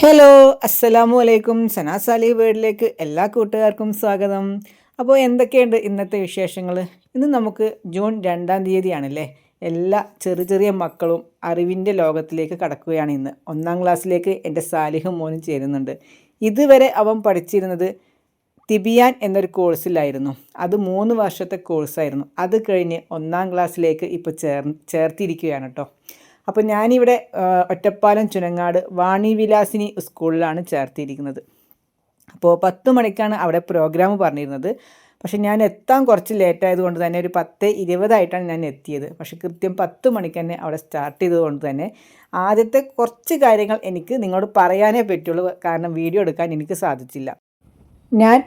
Hello അസ്സലാമു അലൈക്കും സനാസ് അലി വേർഡിലേക്ക് എല്ലാ കൂട്ടുകാർക്കും സ്വാഗതം. അപ്പോൾ എന്തൊക്കെയുണ്ട് ഇന്നത്തെ വിശേഷങ്ങൾ? ഇന്ന് നമുക്ക് ജൂൺ രണ്ടാം തീയതിയാണല്ലേ? എല്ലാ ചെറിയ ചെറിയ മക്കളും അറിവിന്റെ ലോകത്തിലേക്ക് കടക്കുകയാണ് ഇന്ന്. ഒന്നാം ക്ലാസ്സിലേക്ക് എന്റെ സാലിഹ് മോനും ചേരുന്നുണ്ട്. ഇതുവരെ അവൻ പഠിച്ചിരുന്നത് തിബിയാൻ എന്നൊരു കോഴ്സിലായിരുന്നു. അത് മൂന്ന് വർഷത്തെ കോഴ്സായിരുന്നു. അത് കഴിഞ്ഞ് ഒന്നാം ക്ലാസ്സിലേക്ക് ഇപ്പോൾ ചേർ ചേർത്തിരിക്കുകയാണ് കേട്ടോ. അപ്പോൾ ഞാനിവിടെ ഒറ്റപ്പാലം ചുനങ്ങാട് വാണിവിലാസിനി സ്കൂളിലാണ് ചേർത്തിയിരിക്കുന്നത് അപ്പോൾ പത്ത് മണിക്കാണ് അവിടെ പ്രോഗ്രാം പറഞ്ഞിരുന്നത്. പക്ഷേ ഞാൻ എത്താൻ കുറച്ച് ലേറ്റ് ആയതുകൊണ്ട് തന്നെ ഒരു പത്ത് ഇരുപതായിട്ടാണ് ഞാൻ എത്തിയത്. പക്ഷേ കൃത്യം പത്ത് മണിക്ക് തന്നെ അവിടെ സ്റ്റാർട്ട് ചെയ്തതുകൊണ്ട് തന്നെ ആദ്യത്തെ കുറച്ച് കാര്യങ്ങൾ എനിക്ക് നിങ്ങളോട് പറയാനേ പറ്റുള്ളൂ. കാരണം വീഡിയോ എടുക്കാൻ എനിക്ക് സാധിച്ചില്ല. ഞാൻ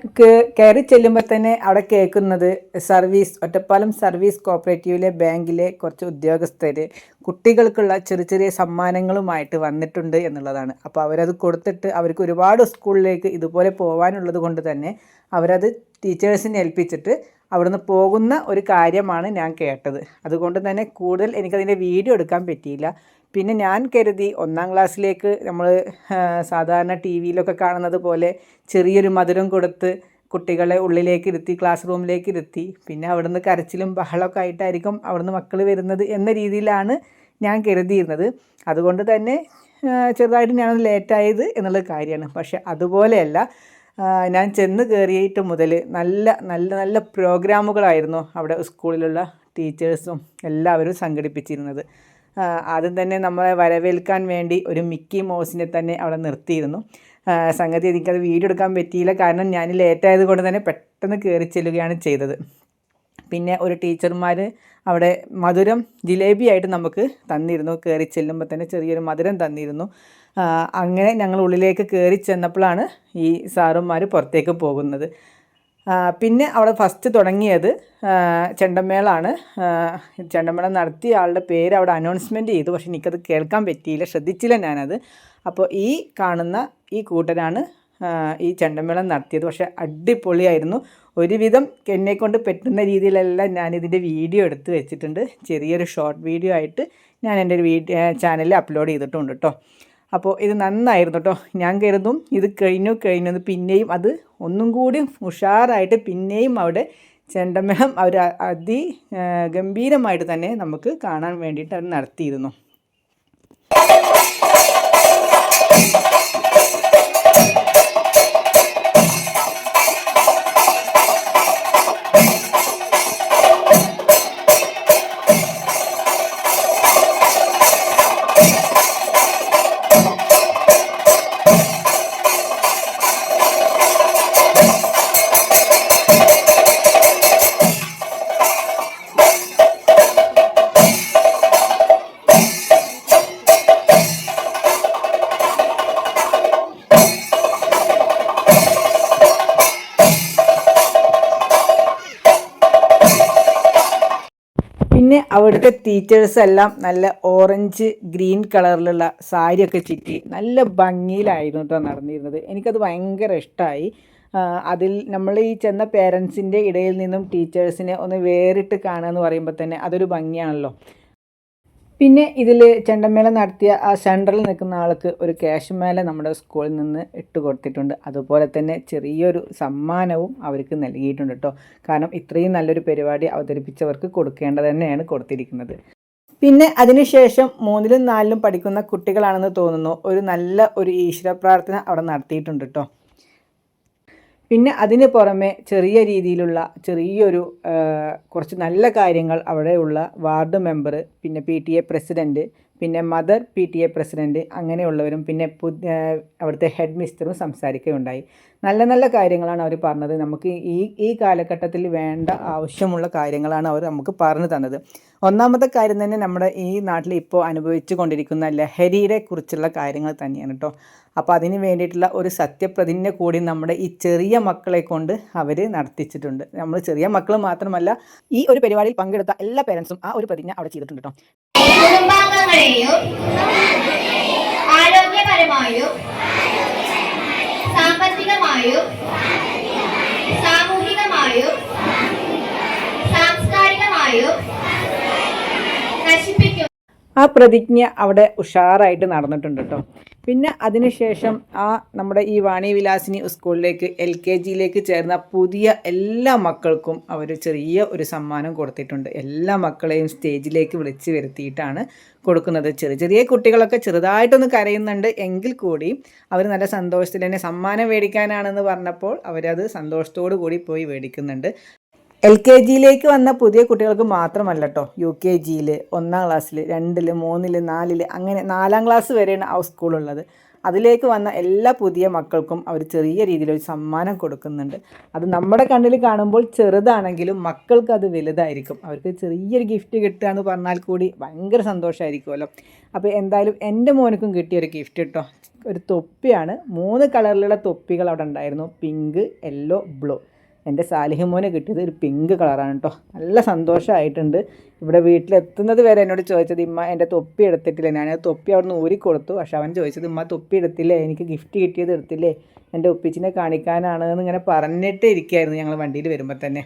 കയറി ചെല്ലുമ്പോൾ തന്നെ അവിടെ കേൾക്കുന്നത് സർവീസ് ഒറ്റപ്പാലം സർവീസ് കോപ്പറേറ്റീവിലെ ബാങ്കിലെ കുറച്ച് ഉദ്യോഗസ്ഥർ കുട്ടികൾക്കുള്ള ചെറിയ ചെറിയ സമ്മാനങ്ങളുമായിട്ട് വന്നിട്ടുണ്ട് എന്നുള്ളതാണ്. അപ്പോൾ അവരത് കൊടുത്തിട്ട് അവർക്ക് ഒരുപാട് സ്കൂളിലേക്ക് ഇതുപോലെ പോകാനുള്ളത് കൊണ്ട് തന്നെ അവരത് ടീച്ചേഴ്സിനെ ഏൽപ്പിച്ചിട്ട് അവിടുന്ന് പോകുന്ന ഒരു കാര്യമാണ് ഞാൻ കേട്ടത്. അതുകൊണ്ട് തന്നെ കൂടുതൽ എനിക്കതിന്റെ വീഡിയോ എടുക്കാൻ പറ്റിയില്ല. പിന്നെ ഞാൻ കരുതി ഒന്നാം ക്ലാസ്സിലേക്ക് നമ്മൾ സാധാരണ ടി വിയിലൊക്കെ കാണുന്നത് പോലെ ചെറിയൊരു മധുരം കൊടുത്ത് കുട്ടികളെ ഉള്ളിലേക്ക് ഇരുത്തി ക്ലാസ് റൂമിലേക്ക് ഇരുത്തി പിന്നെ അവിടുന്ന് കരച്ചിലും ബഹളമൊക്കെ ആയിട്ടായിരിക്കും അവിടുന്ന് മക്കൾ വരുന്നത് എന്ന രീതിയിലാണ് ഞാൻ കരുതിയിരുന്നത്. അതുകൊണ്ട് തന്നെ ചെറുതായിട്ട് ഞാനത് ലേറ്റായത് എന്നുള്ള കാര്യമാണ്. പക്ഷെ അതുപോലെയല്ല ഞാൻ ചെന്ന് കയറിയിട്ട് മുതൽ നല്ല നല്ല നല്ല പ്രോഗ്രാമുകളായിരുന്നു അവിടെ സ്കൂളിലുള്ള ടീച്ചേഴ്സും എല്ലാവരും സംഘടിപ്പിച്ചിരുന്നത്. ആദ്യം തന്നെ നമ്മളെ വരവേൽക്കാൻ വേണ്ടി ഒരു മിക്കി മൗസിനെ തന്നെ അവിടെ നിർത്തിയിരുന്നു. സംഗതി എനിക്കത് വീഡിയോ എടുക്കാൻ പറ്റിയില്ല. കാരണം ഞാൻ ലേറ്റ് ആയതുകൊണ്ട് തന്നെ പെട്ടെന്ന് കയറി ചെല്ലുകയാണ് ചെയ്തത്. പിന്നെ ഒരു ടീച്ചർമാർ അവിടെ മധുരം ജിലേബി ആയിട്ട് നമുക്ക് തന്നിരുന്നു. കയറി ചെല്ലുമ്പോൾ തന്നെ ചെറിയൊരു മധുരം തന്നിരുന്നു. അങ്ങനെ ഞങ്ങൾ ഉള്ളിലേക്ക് കയറി ചെന്നപ്പോഴാണ് ഈ സാറുമാർ പുറത്തേക്ക് പോകുന്നത്. പിന്നെ അവിടെ ഫസ്റ്റ് തുടങ്ങിയത് ചെണ്ടമേളാണ് ചെണ്ടമേള നടത്തിയ ആളുടെ പേര് അവിടെ അനൗൺസ്മെന്റ് ചെയ്തു. പക്ഷെ എനിക്കത് കേൾക്കാൻ പറ്റിയില്ല. ശ്രദ്ധിച്ചില്ല ഞാനത്. അപ്പോൾ ഈ കാണുന്ന ഈ കൂട്ടരാണ് ഈ ചെണ്ടമേളം നടത്തിയത്. പക്ഷേ അടിപൊളിയായിരുന്നു. ഒരുവിധം എന്നെ കൊണ്ട് പറ്റുന്ന രീതിയിലെല്ലാം ഞാനിതിന്റെ വീഡിയോ എടുത്ത് വെച്ചിട്ടുണ്ട്. ചെറിയൊരു ഷോർട്ട് വീഡിയോ ആയിട്ട് ഞാൻ എന്റെ വീഡിയോ ചാനലിൽ അപ്ലോഡ് ചെയ്തിട്ടുണ്ട് കേട്ടോ അപ്പോൾ ഇത് നന്നായിരുന്നു കേട്ടോ ഞാൻ കരുതും ഇത് കഴിഞ്ഞു കഴിഞ്ഞു പിന്നെയും അത് ഒന്നും കൂടി ഉഷാറായിട്ട് പിന്നെയും അവിടെ ചെണ്ടമേളം അവർ അതി ഗംഭീരമായിട്ട് തന്നെ നമുക്ക് കാണാൻ വേണ്ടിയിട്ട് അവർ നടത്തിയിരുന്നു. അവിടുത്തെ ടീച്ചേഴ്സ് എല്ലാം നല്ല ഓറഞ്ച് ഗ്രീൻ കളറിലുള്ള സാരിയൊക്കെ ചുറ്റി നല്ല ഭംഗിയിലായിരുന്നു കേട്ടോ നടന്നിരുന്നത്. എനിക്കത് ഭയങ്കര ഇഷ്ടമായി അതിൽ നമ്മൾ ഈ ചെന്ന പേരൻസിന്റെ ഇടയിൽ നിന്നും ടീച്ചേഴ്സിനെ ഒന്ന് വേറിട്ട് കാണുക എന്ന് പറയുമ്പോൾ തന്നെ അതൊരു ഭംഗിയാണല്ലോ. പിന്നെ ഇതിൽ ചെണ്ടമേള നടത്തിയ ആ സെന്ററിൽ നിൽക്കുന്ന ആൾക്ക് ഒരു ക്യാഷ് മേല നമ്മുടെ സ്കൂളിൽ നിന്ന് ഇട്ട് കൊടുത്തിട്ടുണ്ട്. അതുപോലെ തന്നെ ചെറിയൊരു സമ്മാനവും അവർക്ക് നൽകിയിട്ടുണ്ട് കേട്ടോ കാരണം ഇത്രയും നല്ലൊരു പരിപാടി അവതരിപ്പിച്ചവർക്ക് കൊടുക്കേണ്ടത് തന്നെയാണ് കൊടുത്തിരിക്കുന്നത്. പിന്നെ അതിനുശേഷം മൂന്നിലും നാലിലും പഠിക്കുന്ന കുട്ടികളാണെന്ന് തോന്നുന്നു. ഒരു നല്ല ഒരു ഈശ്വര പ്രാർത്ഥന അവിടെ നടത്തിയിട്ടുണ്ട് കേട്ടോ പിന്നെ അതിന് പുറമെ ചെറിയ രീതിയിലുള്ള ചെറിയൊരു കുറച്ച് നല്ല കാര്യങ്ങൾ അവിടെയുള്ള വാർഡ് മെമ്പർ പിന്നെ പി ടി എ പ്രസിഡന്റ് പിന്നെ mother P T A president അങ്ങനെയുള്ളവരും പിന്നെ അവിടുത്തെ ഹെഡ് മിസ്റ്ററും സംസാരിക്കുകയുണ്ടായി. നല്ല നല്ല കാര്യങ്ങളാണ് അവർ പറഞ്ഞത്. നമുക്ക് ഈ ഈ കാലഘട്ടത്തിൽ വേണ്ട ആവശ്യമുള്ള കാര്യങ്ങളാണ് അവർ നമുക്ക് പറഞ്ഞു തന്നത്. ഒന്നാമത്തെ കാര്യം തന്നെ നമ്മുടെ ഈ നാട്ടിൽ ഇപ്പോൾ അനുഭവിച്ചു കൊണ്ടിരിക്കുന്ന ലഹരിയെ കുറിച്ചുള്ള കാര്യങ്ങൾ തന്നെയാണ് കേട്ടോ. അപ്പോൾ അതിന് വേണ്ടിയിട്ടുള്ള ഒരു സത്യപ്രതിജ്ഞ കൂടി നമ്മുടെ ഈ ചെറിയ മക്കളെ കൊണ്ട് അവർ നടത്തിച്ചിട്ടുണ്ട്. നമ്മൾ ചെറിയ മക്കൾ മാത്രമല്ല ഈ ഒരു പരിപാടിയിൽ പങ്കെടുത്ത എല്ലാ പേരൻസും ആ ഒരു പ്രതിജ്ഞ അവിടെ ചെയ്തിട്ടുണ്ട് കേട്ടോ. കുടുംബാംഗങ്ങളെയും ആരോഗ്യപരമായും സാമ്പത്തികമായും സാമൂഹികമായും സാംസ്കാരികമായും ആ പ്രതിജ്ഞ അവിടെ ഉഷാറായിട്ട് നടന്നിട്ടുണ്ട് കേട്ടോ. പിന്നെ അതിനുശേഷം ആ നമ്മുടെ ഈ വാണി വിലാസിനി സ്കൂളിലേക്ക് എൽ കെ ജിയിലേക്ക് ചേർന്ന പുതിയ എല്ലാ മക്കൾക്കും അവർ ചെറിയ ഒരു സമ്മാനം കൊടുത്തിട്ടുണ്ട്. എല്ലാ മക്കളെയും സ്റ്റേജിലേക്ക് വിളിച്ച് വരുത്തിയിട്ടാണ് കൊടുക്കുന്നത്. ചെറിയ ചെറിയ കുട്ടികളൊക്കെ ചെറുതായിട്ടൊന്ന് കരയുന്നുണ്ട്. എങ്കിൽ കൂടി അവർ നല്ല സന്തോഷത്തിൽ തന്നെ സമ്മാനം മേടിക്കാനാണെന്ന് പറഞ്ഞപ്പോൾ അവരത് സന്തോഷത്തോടു കൂടി പോയി മേടിക്കുന്നുണ്ട്. എൽ കെ ജിയിലേക്ക് വന്ന പുതിയ കുട്ടികൾക്ക് മാത്രമല്ല കേട്ടോ യു കെ ജിയിൽ ഒന്നാം ക്ലാസ്സിൽ രണ്ടിൽ മൂന്നിൽ നാലിൽ അങ്ങനെ നാലാം ക്ലാസ് വരെയാണ് ആ സ്കൂളുള്ളത്. അതിലേക്ക് വന്ന എല്ലാ പുതിയ മക്കൾക്കും അവർ ചെറിയ രീതിയിൽ ഒരു സമ്മാനം കൊടുക്കുന്നുണ്ട്. അത് നമ്മുടെ കണ്ണിൽ കാണുമ്പോൾ ചെറുതാണെങ്കിലും മക്കൾക്ക് അത് വലുതായിരിക്കും. അവർക്ക് ചെറിയൊരു ഗിഫ്റ്റ് കിട്ടുക എന്ന് പറഞ്ഞാൽ കൂടി ഭയങ്കര സന്തോഷമായിരിക്കുമല്ലോ അപ്പോൾ എന്തായാലും എന്റെ മോനക്കും കിട്ടിയൊരു ഗിഫ്റ്റ് കേട്ടോ. ഒരു തൊപ്പിയാണ്. മൂന്ന് കളറിലുള്ള തൊപ്പികൾ അവിടെ ഉണ്ടായിരുന്നു. Pink yellow blue. എന്റെ സാലിഹ് മോനെ കിട്ടിയത് ഒരു പിങ്ക് കളറാണ് കേട്ടോ. നല്ല സന്തോഷമായിട്ടുണ്ട്. ഇവിടെ വീട്ടിലെത്തുന്നത് വരെ എന്നോട് ചോദിച്ചത് ഇമ്മ എന്റെ തൊപ്പി എടുത്തിട്ടില്ല? ആ തൊപ്പി അവിടെ നിന്ന് ഊരി കൊടുത്തു. പക്ഷെ അവൻ ചോദിച്ചത് ഇമ്മ തൊപ്പി എടുത്തില്ലേ? എനിക്ക് ഗിഫ്റ്റ് കിട്ടിയത് എടുത്തില്ലേ? എന്റെ ഒപ്പിച്ചിനെ കാണിക്കാനാണ് എന്ന് ഇങ്ങനെ പറഞ്ഞിട്ട് ഇരിക്കുകയായിരുന്നു ഞങ്ങൾ വണ്ടിയിൽ വരുമ്പോൾ തന്നെ.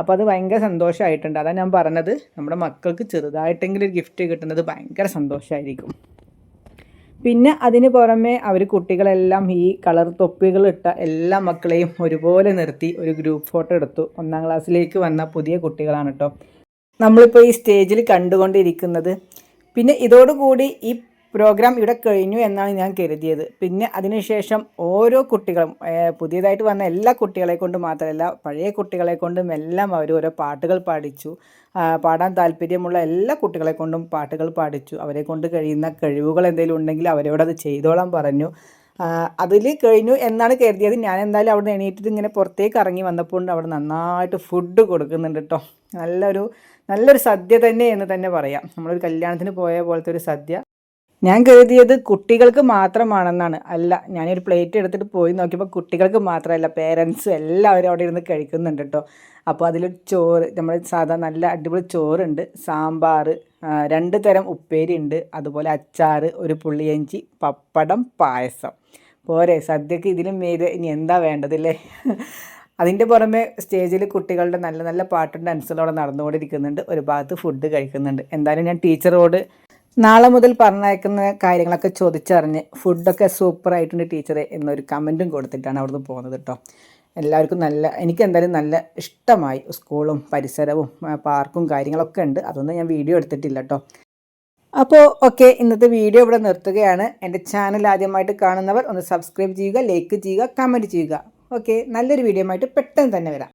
അപ്പോൾ അത് ഭയങ്കര സന്തോഷമായിട്ടുണ്ട്. അതാണ് ഞാൻ പറഞ്ഞത്. നമ്മുടെ മക്കൾക്ക് ചെറുതായിട്ടെങ്കിലും ഒരു ഗിഫ്റ്റ് കിട്ടുന്നത് ഭയങ്കര സന്തോഷമായിരിക്കും. പിന്നെ അതിന് പുറമെ അവർ കുട്ടികളെല്ലാം ഈ കളർ തൊപ്പികൾ ഇട്ട എല്ലാ മക്കളെയും ഒരുപോലെ നിർത്തി ഒരു ഗ്രൂപ്പ് ഫോട്ടോ എടുത്തു. ഒന്നാം ക്ലാസ്സിലേക്ക് വന്ന പുതിയ കുട്ടികളാണ് കേട്ടോ നമ്മളിപ്പോൾ ഈ സ്റ്റേജിൽ കണ്ടുകൊണ്ടിരിക്കുന്നത്. പിന്നെ ഇതോടുകൂടി ഈ പ്രോഗ്രാം ഇവിടെ കഴിഞ്ഞു എന്നാണ് ഞാൻ കരുതിയത്. പിന്നെ അതിനുശേഷം ഓരോ കുട്ടികളും പുതിയതായിട്ട് വന്ന എല്ലാ കുട്ടികളെ കൊണ്ട് മാത്രമല്ല പഴയ കുട്ടികളെ കൊണ്ടും എല്ലാം അവർ ഓരോ പാട്ടുകൾ പാടിച്ചു പാടാൻ താല്പര്യമുള്ള എല്ലാ കുട്ടികളെ കൊണ്ടും പാട്ടുകൾ പാടിച്ചു അവരെ കൊണ്ട് കഴിയുന്ന കഴിവുകൾ എന്തെങ്കിലും ഉണ്ടെങ്കിൽ അവരോട് അത് ചെയ്തോളാൻ പറഞ്ഞു. അതിൽ കഴിഞ്ഞു എന്നാണ് കരുതിയത്. ഞാൻ എന്തായാലും അവിടെ എണീറ്റിട്ട് ഇങ്ങനെ പുറത്തേക്ക് ഇറങ്ങി വന്നപ്പോൾ അവിടെ നന്നായിട്ട് ഫുഡ് കൊടുക്കുന്നുണ്ട് കേട്ടോ നല്ലൊരു നല്ലൊരു സദ്യ തന്നെ എന്ന് തന്നെ പറയാം. നമ്മളൊരു കല്യാണത്തിന് പോയ പോലത്തെ ഒരു സദ്യ. ഞാൻ കരുതിയത് കുട്ടികൾക്ക് മാത്രമാണെന്നാണ്. അല്ല ഞാനൊരു പ്ലേറ്റ് എടുത്തിട്ട് പോയി നോക്കിയപ്പോൾ കുട്ടികൾക്ക് മാത്രമല്ല പേരൻസും എല്ലാവരും അവിടെ ഇരുന്ന് കഴിക്കുന്നുണ്ട് കേട്ടോ അപ്പോൾ അതിൽ ചോറ് നമ്മൾ സാധാ നല്ല അടിപൊളി ചോറുണ്ട് സാമ്പാർ രണ്ട് തരം ഉപ്പേരി ഉണ്ട്. അതുപോലെ അച്ചാർ ഒരു പുള്ളിയഞ്ചി പപ്പടം പായസം. പോരെ സദ്യക്ക് ഇതിലും മീതെ ഇനി എന്താ വേണ്ടതില്ലേ? അതിന്റെ പുറമെ സ്റ്റേജിൽ കുട്ടികളുടെ നല്ല നല്ല പാട്ടും ഡാൻസുകളും അവിടെ നടന്നുകൊണ്ടിരിക്കുന്നുണ്ട്. ഒരു ഭാഗത്ത് ഫുഡ് കഴിക്കുന്നുണ്ട്. എന്തായാലും ഞാൻ ടീച്ചറോട് നാളെ മുതൽ പറഞ്ഞയക്കുന്ന കാര്യങ്ങളൊക്കെ ചോദിച്ചറിഞ്ഞ് ഫുഡൊക്കെ സൂപ്പറായിട്ടുണ്ട് ടീച്ചറെ എന്നൊരു കമന്റും കൊടുത്തിട്ടാണ് അവിടുന്ന് പോകുന്നത് കേട്ടോ. എല്ലാവർക്കും നല്ല എനിക്ക് എന്തായാലും നല്ല ഇഷ്ടമായി സ്കൂളും പരിസരവും പാർക്കും കാര്യങ്ങളൊക്കെ ഉണ്ട്. അതൊന്നും ഞാൻ വീഡിയോ എടുത്തിട്ടില്ല കേട്ടോ. അപ്പോൾ ഓക്കെ ഇന്നത്തെ വീഡിയോ ഇവിടെ നിർത്തുകയാണ്. എന്റെ ചാനൽ ആദ്യമായിട്ട് കാണുന്നവർ ഒന്ന് സബ്സ്ക്രൈബ് ചെയ്യുക ലൈക്ക് ചെയ്യുക കമന്റ് ചെയ്യുക. ഓക്കെ നല്ലൊരു വീഡിയോ ആയിട്ട് പെട്ടെന്ന് തന്നെ വരാം.